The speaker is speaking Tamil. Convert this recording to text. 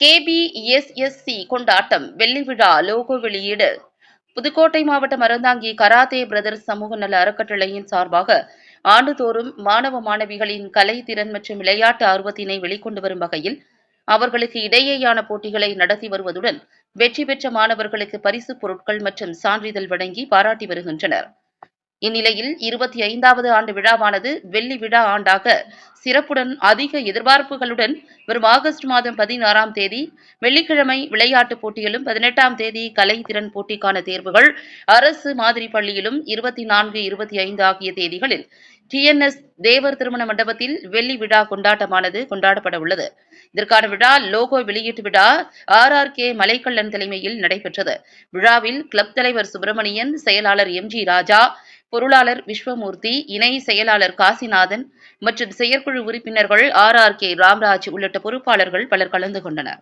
கேபிஎஸ்எஸ்சி கொண்டாட்டம் வெள்ளி விழா லோகோ வெளியீடு. புதுக்கோட்டை மாவட்டம் அருந்தாங்கி கராத்தே பிரதர்ஸ் சமூக நல அறக்கட்டளையின் சார்பாக ஆண்டுதோறும் மாணவ மாணவிகளின் கலை திறன் மற்றும் விளையாட்டு ஆர்வத்தினை வெளிக்கொண்டு வரும் வகையில் அவர்களுக்கு இடையேயான போட்டிகளை நடத்தி வருவதுடன் வெற்றி பெற்ற மாணவர்களுக்கு பரிசுப் பொருட்கள் மற்றும் சான்றிதழ் வழங்கி பாராட்டி வருகின்றனர். இந்நிலையில் இருபத்தி ஐந்தாவது ஆண்டு விழாவானது வெள்ளி விழா ஆண்டாக சிறப்புடன் அதிக எதிர்பார்ப்புகளுடன் வரும் ஆகஸ்ட் மாதம் பதினாறாம் தேதி வெள்ளிக்கிழமை விளையாட்டுப் போட்டியிலும் பதினெட்டாம் தேதி கலை திறன் போட்டிக்கான தேர்வுகள் அரசு மாதிரி பள்ளியிலும் இருபத்தி நான்கு இருபத்தி ஐந்து ஆகிய தேதிகளில் டிஎன்எஸ் தேவர் திருமண மண்டபத்தில் வெள்ளி விழா கொண்டாட்டமானது கொண்டாடப்பட உள்ளது. இதற்கான விழா லோகோ வெளியீட்டு விழா ஆர் ஆர் கே மலைக்கல்லன் தலைமையில் நடைபெற்றது. விழாவில் கிளப் தலைவர் சுப்பிரமணியன் செயலாளர் எம் ஜி ராஜா பொருளாளர் விஸ்வமூர்த்தி இணை செயலாளர் காசிநாதன் மற்றும் செயற்குழு உறுப்பினர்கள் ஆர் ஆர் கே ராம்ராஜ் உள்ளிட்ட பொறுப்பாளர்கள் பலர் கலந்து கொண்டனர்.